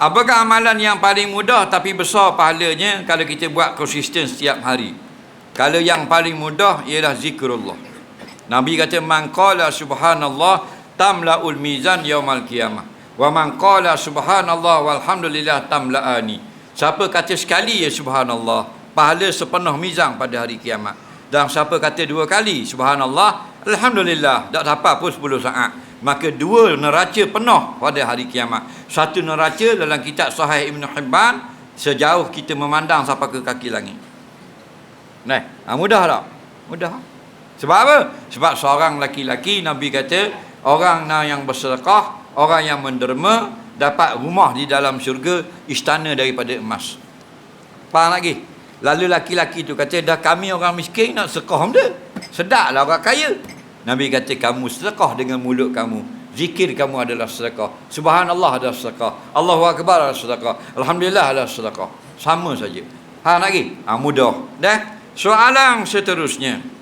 Apakah amalan yang paling mudah tapi besar pahalanya kalau kita buat konsisten setiap hari? Kalau yang paling mudah ialah zikrullah. Nabi kata man qala subhanallah tamlaul mizan yaumal qiyamah. Wa man qala subhanallah walhamdulillah tamlaani. Siapa kata sekali ya subhanallah, pahala sepenuh mizan pada hari kiamat. Dan siapa kata dua kali subhanallah, alhamdulillah, tak dapat pun 10 saat. Maka dua neraca penuh pada hari kiamat. Satu neraca dalam kitab Sahih Ibn Hibban sejauh kita memandang sampai ke kaki langit. Nah, ha, mudah tak? Mudah. Sebab apa? Sebab seorang laki-laki Nabi kata orang yang bersedekah, orang yang menderma dapat rumah di dalam syurga istana daripada emas. Faham lagi? Lalu laki-laki tu kata dah kami orang miskin nak sedekah dia. Sedaklah orang kaya. Nabi kata kamu sedekah dengan mulut kamu. Zikir kamu adalah sedekah. Subhanallah adalah sedekah. Allahu akbar adalah sedekah. Alhamdulillah adalah sedekah. Sama saja. Ha lagi? Ha mudah. Dah. Soalan seterusnya.